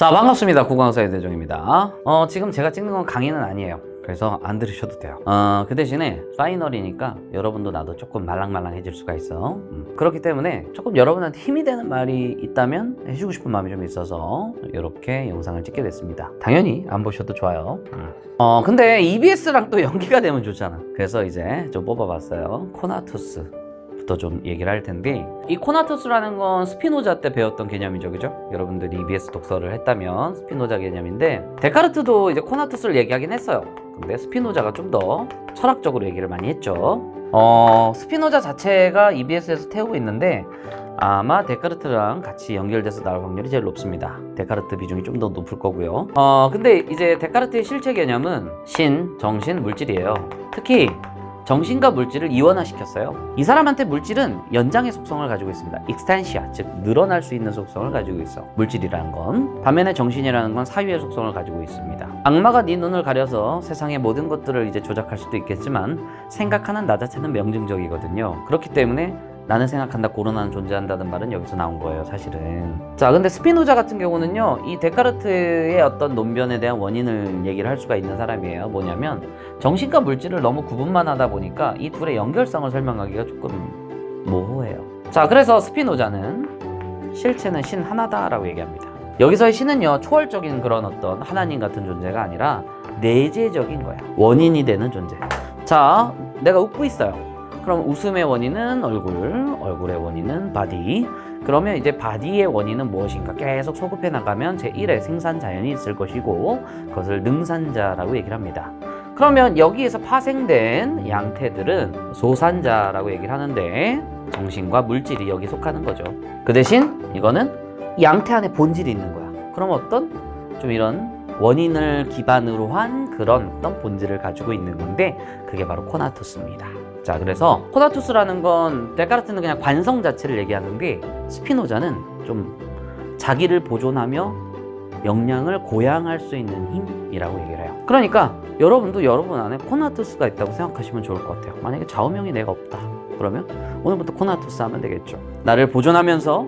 자 반갑습니다. 구광사의 대종입니다. 어 지금 제가 찍는 건 강의는 아니에요. 그래서 안 들으셔도 돼요. 어 그 대신에 파이널이니까 여러분도 나도 조금 말랑말랑해질 수가 있어. 음, 그렇기 때문에 조금 여러분한테 힘이 되는 말이 있다면 해주고 싶은 마음이 좀 있어서 이렇게 영상을 찍게 됐습니다. 당연히 안 보셔도 좋아요. 음. 어 근데 EBS랑 또 연기가 되면 좋잖아. 그래서 이제 좀 뽑아봤어요. 코나투스 부터 좀 얘기를 할 텐데 이 코나투스라는 건 스피노자 때 배웠던 개념이죠 그죠? 여러분들이 EBS 독서를 했다면 스피노자 개념인데 데카르트도 이제 코나투스를 얘기하긴 했어요 근데 스피노자가 좀 더 철학적으로 얘기를 많이 했죠 어 스피노자 자체가 EBS에서 태우고 있는데 아마 데카르트랑 같이 연결돼서 나올 확률이 제일 높습니다. 데카르트 비중이 좀 더 높을 거고요. 어, 근데 이제 데카르트의 실체 개념은 신, 정신, 물질이에요. 특히 정신과 물질을 이원화시켰어요. 이 사람한테 물질은 연장의 속성을 가지고 있습니다. 익스탄시아, 즉 늘어날 수 있는 속성을 가지고 있어. 물질이라는 건 반면에 정신이라는 건 사유의 속성을 가지고 있습니다. 악마가 네 눈을 가려서 세상의 모든 것들을 이제 조작할 수도 있겠지만 생각하는 나 자체는 명증적이거든요. 그렇기 때문에 나는 생각한다 고론하는 존재한다는 말은 여기서 나온 거예요 사실은. 자 근데 스피노자 같은 경우는요 이 데카르트의 어떤 논변에 대한 원인을 얘기를 할 수가 있는 사람이에요. 뭐냐면 정신과 물질을 너무 구분만 하다 보니까 이 둘의 연결성을 설명하기가 조금 모호해요. 자 그래서 스피노자는 실체는 신 하나다 라고 얘기합니다. 여기서의 신은요 초월적인 그런 어떤 하나님 같은 존재가 아니라 내재적인 거야. 원인이 되는 존재. 자 내가 웃고 있어요 그럼 웃음의 원인은 얼굴, 얼굴의 원인은 바디. 그러면 이제 바디의 원인은 무엇인가 계속 소급해 나가면 제1의 생산 자연이 있을 것이고 그것을 능산자라고 얘기를 합니다. 그러면 여기에서 파생된 양태들은 소산자라고 얘기를 하는데 정신과 물질이 여기 속하는 거죠. 그 대신 이거는 양태 안에 본질이 있는 거야. 그럼 어떤 좀 이런 원인을 기반으로 한 그런 어떤 본질을 가지고 있는 건데 그게 바로 코나투스입니다. 자, 그래서 코나투스라는 건 데카르트는 그냥 관성 자체를 얘기하는데 스피노자는 좀 자기를 보존하며 역량을 고양할 수 있는 힘이라고 얘기를 해요. 그러니까 여러분도 여러분 안에 코나투스가 있다고 생각하시면 좋을 것 같아요. 만약에 좌우명이 내가 없다. 그러면 오늘부터 코나투스 하면 되겠죠. 나를 보존하면서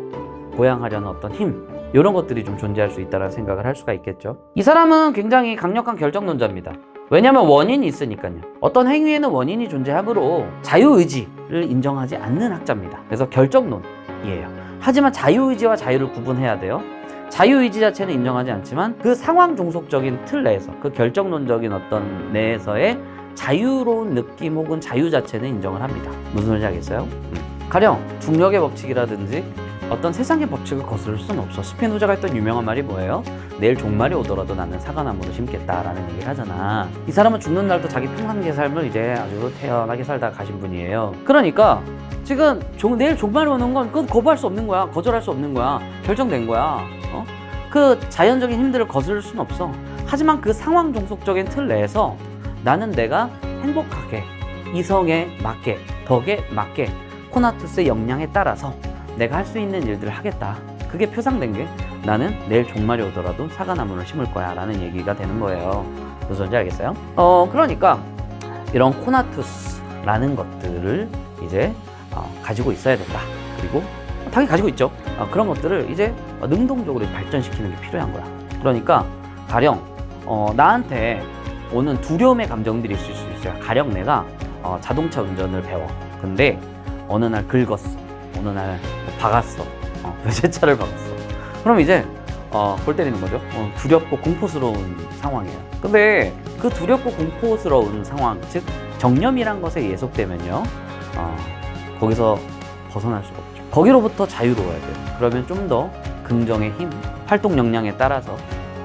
고양하려는 어떤 힘, 이런 것들이 좀 존재할 수 있다는 생각을 할 수가 있겠죠. 이 사람은 굉장히 강력한 결정론자입니다. 왜냐하면 원인이 있으니까요. 어떤 행위에는 원인이 존재하므로 자유의지를 인정하지 않는 학자입니다. 그래서 결정론이에요. 하지만 자유의지와 자유를 구분해야 돼요. 자유의지 자체는 인정하지 않지만 그 상황 종속적인 틀 내에서 그 결정론적인 어떤 내에서의 자유로운 느낌 혹은 자유 자체는 인정을 합니다. 무슨 소리인지 알겠어요? 음. 가령 중력의 법칙이라든지 어떤 세상의 법칙을 거스를 수는 없어. 스피노자가 했던 유명한 말이 뭐예요? 내일 종말이 오더라도 나는 사과나무를 심겠다라는 얘기를 하잖아. 이 사람은 죽는 날도 자기 평상시의 삶을 이제 아주 태연하게 살다 가신 분이에요. 그러니까 지금 종- 내일 종말이 오는 건 그건 거부할 수 없는 거야. 거절할 수 없는 거야. 결정된 거야. 어? 그 자연적인 힘들을 거스를 수는 없어. 하지만 그 상황 종속적인 틀 내에서 나는 내가 행복하게 이성에 맞게 덕에 맞게 코나투스의 역량에 따라서 내가 할 수 있는 일들을 하겠다. 그게 표상된 게 나는 내일 종말이 오더라도 사과나무를 심을 거야 라는 얘기가 되는 거예요. 무슨 소리인지 알겠어요? 어, 그러니까 이런 코나투스라는 것들을 이제 어, 가지고 있어야 된다. 그리고 당연히 가지고 있죠. 어, 그런 것들을 이제 능동적으로 발전시키는 게 필요한 거야. 그러니까 가령 어, 나한테 오는 두려움의 감정들이 있을 수 있어요. 가령 내가 어, 자동차 운전을 배워. 근데 어느 날 긁었어. 어느 날 박았어. 어, 외제차를 박았어. 그럼 이제 어, 골 때리는 거죠. 어, 두렵고 공포스러운 상황이에요. 근데 그 두렵고 공포스러운 상황, 즉 정념이란 것에 예속되면요, 어, 거기서 벗어날 수가 없죠. 거기로부터 자유로워야 돼요. 그러면 좀 더 긍정의 힘, 활동 역량에 따라서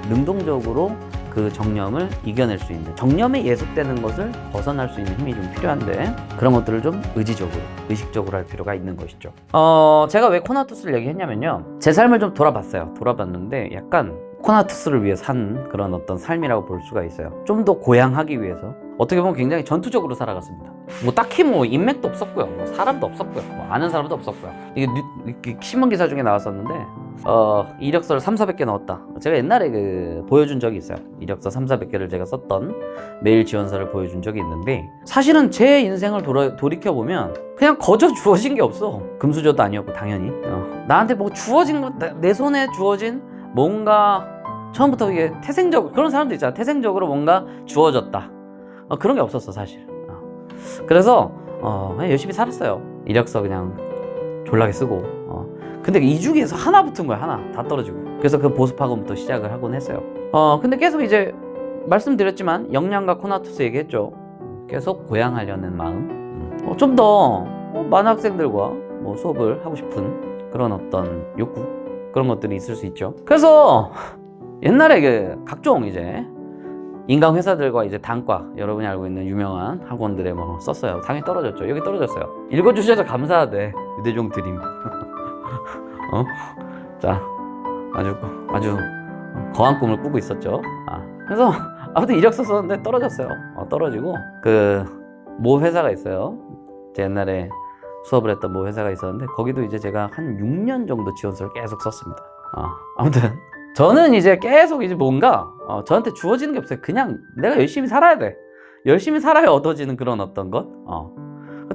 능동적으로 그 정념을 이겨낼 수 있는 정념에 예속되는 것을 벗어날 수 있는 힘이 좀 필요한데 그런 것들을 좀 의지적으로 의식적으로 할 필요가 있는 것이죠. 어 제가 왜 코나투스를 얘기했냐면요 제 삶을 좀 돌아봤어요. 돌아봤는데 약간 코나투스를 위해 산 그런 어떤 삶이라고 볼 수가 있어요. 좀 더 고양하기 위해서 어떻게 보면 굉장히 전투적으로 살아갔습니다. 뭐 딱히 뭐 인맥도 없었고요. 뭐 사람도 없었고요. 뭐 아는 사람도 없었고요. 이게, 뉴, 이게 신문 기사 중에 나왔었는데 어, 이력서를 3, 400개 넣었다. 제가 옛날에 그 보여준 적이 있어요. 이력서 3, 400개를 제가 썼던 메일 지원서를 보여준 적이 있는데 사실은 제 인생을 돌아, 돌이켜보면 그냥 거저 주어진 게 없어. 금수저도 아니었고 당연히. 어, 나한테 뭐 주어진 거, 내- 내 손에 주어진 뭔가 처음부터 이게 태생적 그런 사람도 있잖아. 태생적으로 뭔가 주어졌다. 어, 그런 게 없었어 사실. 어. 그래서 어, 그냥 열심히 살았어요. 이력서 그냥 졸라게 쓰고. 어. 근데 이 중에서 하나 붙은 거야 하나 다 떨어지고. 그래서 그 보습학원부터 시작을 하곤 했어요. 어 근데 계속 이제 말씀드렸지만 역량과 코나투스 얘기했죠. 계속 고양하려는 마음. 음. 어, 좀더 많은 학생들과 뭐 수업을 하고 싶은 그런 어떤 욕구 그런 것들이 있을 수 있죠. 그래서 옛날에 그 각종 이제 인강 회사들과 이제 단과 여러분이 알고 있는 유명한 학원들에 뭐 썼어요. 당연히 떨어졌죠. 여기 떨어졌어요. 읽어주셔서 감사하대. 유대종 드림. 어? 자, 아주 아주 거한 꿈을 꾸고 있었죠. 아, 그래서 아무튼 이력서 썼는데 떨어졌어요. 어, 떨어지고 그 모 회사가 있어요. 제 옛날에 수업을 했던 모 회사가 있었는데 거기도 이제 제가 한 6년 정도 지원서를 계속 썼습니다. 어, 아무튼 저는 이제 계속 이제 뭔가 어, 저한테 주어지는 게 없어요. 그냥 내가 열심히 살아야 돼. 열심히 살아야 얻어지는 그런 어떤 것. 어.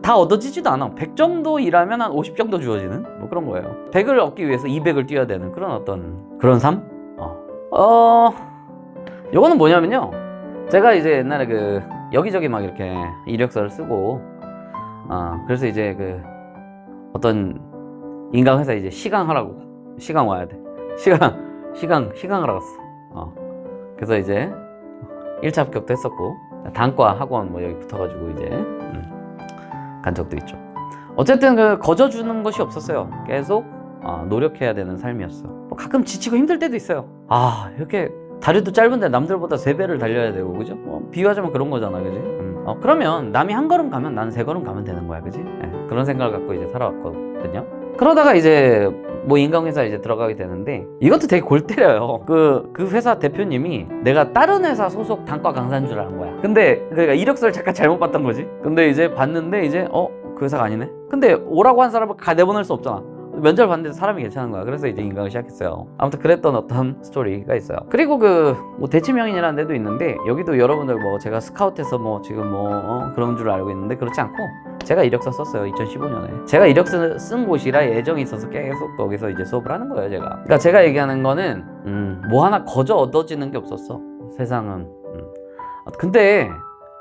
다 얻어지지도 않아. 100 정도 일하면 한 50 정도 주어지는 뭐 그런 거예요. 100을 얻기 위해서 200을 뛰어야 되는 그런 어떤 그런 삶? 어. 어. 요거는 뭐냐면요. 제가 이제 옛날에 그 여기저기 막 이렇게 이력서를 쓰고 어, 그래서 이제 그 어떤 인강 회사 이제 시강하라고 시강 와야 돼. 시강 시강 시강하러 갔어. 어. 그래서 이제 1차 합격도 했었고 단과 학원 뭐 여기 붙어가지고 이제 음, 간 적도 있죠. 어쨌든 그 거저 주는 것이 없었어요. 계속 어, 노력해야 되는 삶이었어. 뭐 가끔 지치고 힘들 때도 있어요. 아 이렇게 다리도 짧은데 남들보다 세 배를 달려야 되고 그죠? 뭐 비유하자면 그런 거잖아, 그지? 음. 어, 그러면 남이 한 걸음 가면 나는 세 걸음 가면 되는 거야, 그지? 예, 그런 생각을 갖고 이제 살아왔거든요. 그러다가 이제 뭐 인강회사 이제 들어가게 되는데 이것도 되게 골 때려요. 그, 그 회사 대표님이 내가 다른 회사 소속 단과 강사인 줄 아는 거야. 근데 그러니까 이력서를 잠깐 잘못 봤던 거지. 근데 이제 봤는데 이제 어? 그 회사가 아니네? 근데 오라고 한 사람을 가 내보낼 수 없잖아. 면접 봤는데 사람이 괜찮은 거야. 그래서 이제 인강을 시작했어요. 아무튼 그랬던 어떤 스토리가 있어요. 그리고 그 뭐 대치명인이라는 데도 있는데 여기도 여러분들 뭐 제가 스카우트해서 뭐 지금 뭐 어, 그런 줄 알고 있는데 그렇지 않고 제가 이력서 썼어요. 2015년에. 제가 이력서 쓴 곳이라 애정이 있어서 계속 거기서 이제 수업을 하는 거예요, 제가. 그러니까 제가 얘기하는 거는 음, 뭐 하나 거저 얻어지는 게 없었어. 세상은. 음. 아, 근데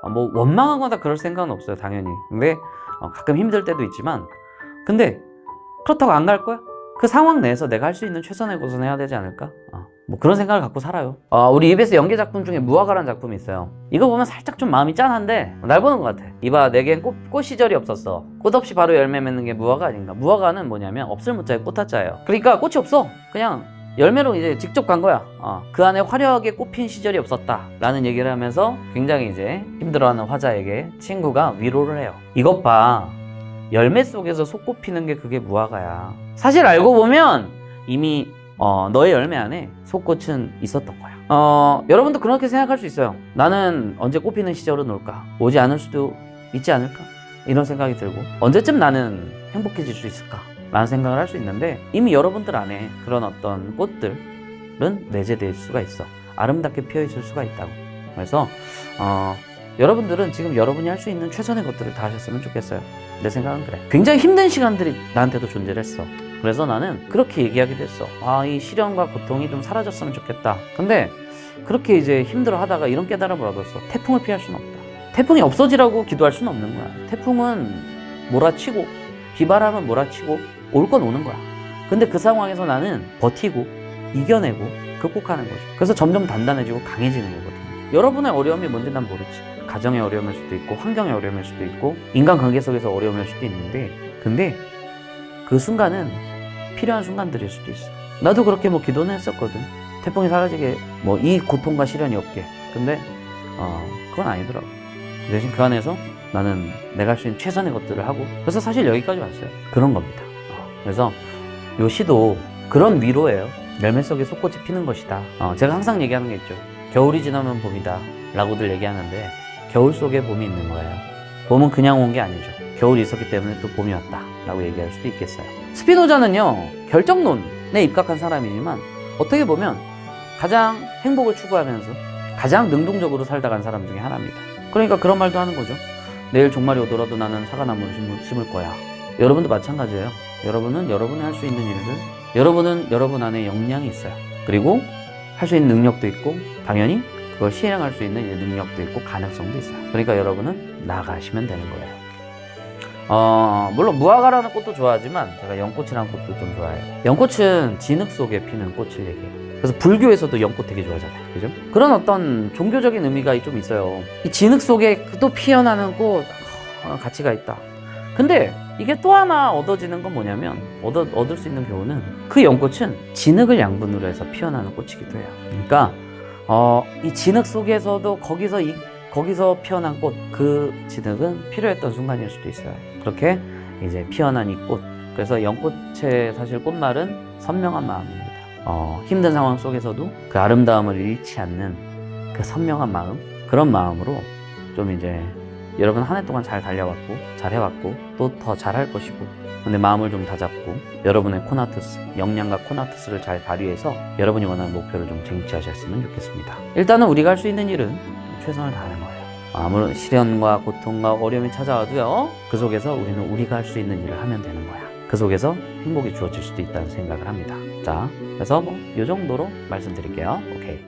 아, 뭐 원망하거나 그럴 생각은 없어요, 당연히. 근데 어, 가끔 힘들 때도 있지만 근데 그렇다고 안 갈 거야? 그 상황 내에서 내가 할 수 있는 최선의 것은 해야 되지 않을까? 어, 뭐 그런 생각을 갖고 살아요. 어, 우리 EBS 연기 작품 중에 무화과라는 작품이 있어요. 이거 보면 살짝 좀 마음이 짠한데 날 보는 것 같아. 이봐 내겐 꽃, 꽃 시절이 없었어. 꽃 없이 바로 열매 맺는 게 무화과 아닌가? 무화과는 뭐냐면 없을 무자에 꽃하자예요. 그러니까 꽃이 없어. 그냥 열매로 이제 직접 간 거야. 어, 그 안에 화려하게 꽃핀 시절이 없었다. 라는 얘기를 하면서 굉장히 이제 힘들어하는 화자에게 친구가 위로를 해요. 이것 봐. 열매 속에서 속꽃 피는 게 그게 무화과야. 사실 알고 보면 이미 어, 너의 열매 안에 속꽃은 있었던 거야. 어, 여러분도 그렇게 생각할 수 있어요. 나는 언제 꽃피는 시절은 올까? 오지 않을 수도 있지 않을까? 이런 생각이 들고 언제쯤 나는 행복해질 수 있을까? 라는 생각을 할 수 있는데 이미 여러분들 안에 그런 어떤 꽃들은 내재될 수가 있어. 아름답게 피어 있을 수가 있다고. 그래서 어, 여러분들은 지금 여러분이 할 수 있는 최선의 것들을 다 하셨으면 좋겠어요. 내 생각은 그래. 굉장히 힘든 시간들이 나한테도 존재를 했어. 그래서 나는 그렇게 얘기하게 됐어. 아, 이 시련과 고통이 좀 사라졌으면 좋겠다. 근데 그렇게 이제 힘들어 하다가 이런 깨달음을 얻었어. 태풍을 피할 수는 없다. 태풍이 없어지라고 기도할 수는 없는 거야. 태풍은 몰아치고, 비바람은 몰아치고, 올 건 오는 거야. 근데 그 상황에서 나는 버티고, 이겨내고, 극복하는 거죠. 그래서 점점 단단해지고 강해지는 거거든요. 여러분의 어려움이 뭔지 난 모르지. 가정의 어려움일 수도 있고, 환경의 어려움일 수도 있고, 인간관계 속에서 어려움일 수도 있는데, 근데 그 순간은 필요한 순간들일 수도 있어. 나도 그렇게 뭐 기도는 했었거든. 태풍이 사라지게, 뭐 이 고통과 시련이 없게. 근데, 어, 그건 아니더라고. 그 대신 그 안에서 나는 내가 할 수 있는 최선의 것들을 하고, 그래서 사실 여기까지 왔어요. 그런 겁니다. 어, 그래서 요 시도 그런 위로예요. 열매 속에 속꽃이 피는 것이다. 어, 제가 항상 얘기하는 게 있죠. 겨울이 지나면 봄이다. 라고들 얘기하는데, 겨울 속에 봄이 있는 거예요. 봄은 그냥 온 게 아니죠. 겨울이 있었기 때문에 또 봄이 왔다. 라고 얘기할 수도 있겠어요. 스피노자는요, 결정론에 입각한 사람이지만, 어떻게 보면 가장 행복을 추구하면서 가장 능동적으로 살다 간 사람 중에 하나입니다. 그러니까 그런 말도 하는 거죠. 내일 종말이 오더라도 나는 사과나무를 심을, 심을 거야. 여러분도 마찬가지예요. 여러분은 여러분이 할 수 있는 일들, 여러분은 여러분 안에 역량이 있어요. 그리고 할 수 있는 능력도 있고 당연히 그걸 실행할 수 있는 이 능력도 있고 가능성도 있어요. 그러니까 여러분은 나가시면 되는 거예요. 어, 물론 무화과라는 꽃도 좋아하지만 제가 연꽃이라는 꽃도 좀 좋아해요. 연꽃은 진흙 속에 피는 꽃을 얘기해요. 그래서 불교에서도 연꽃 되게 좋아하잖아요. 그죠? 그런 어떤 종교적인 의미가 좀 있어요. 이 진흙 속에 또 피어나는 꽃, 어, 가치가 있다. 근데 이게 또 하나 얻어지는 건 뭐냐면, 얻어, 얻을 수 있는 교훈은 그 연꽃은 진흙을 양분으로 해서 피어나는 꽃이기도 해요. 그러니까, 어, 이 진흙 속에서도 거기서 이, 거기서 피어난 꽃, 그 진흙은 필요했던 순간일 수도 있어요. 그렇게 이제 피어난 이 꽃. 그래서 연꽃의 사실 꽃말은 선명한 마음입니다. 어, 힘든 상황 속에서도 그 아름다움을 잃지 않는 그 선명한 마음, 그런 마음으로 좀 이제 여러분 한 해 동안 잘 달려왔고, 잘 해왔고, 또 더 잘할 것이고, 근데 마음을 좀 다잡고, 여러분의 코나투스, 역량과 코나투스를 잘 발휘해서 여러분이 원하는 목표를 좀 쟁취하셨으면 좋겠습니다. 일단은 우리가 할 수 있는 일은 최선을 다하는 거예요. 아무런 시련과 고통과 어려움이 찾아와도요, 그 속에서 우리는 우리가 할 수 있는 일을 하면 되는 거야. 그 속에서 행복이 주어질 수도 있다는 생각을 합니다. 자, 그래서 뭐, 이 정도로 말씀드릴게요. 오케이.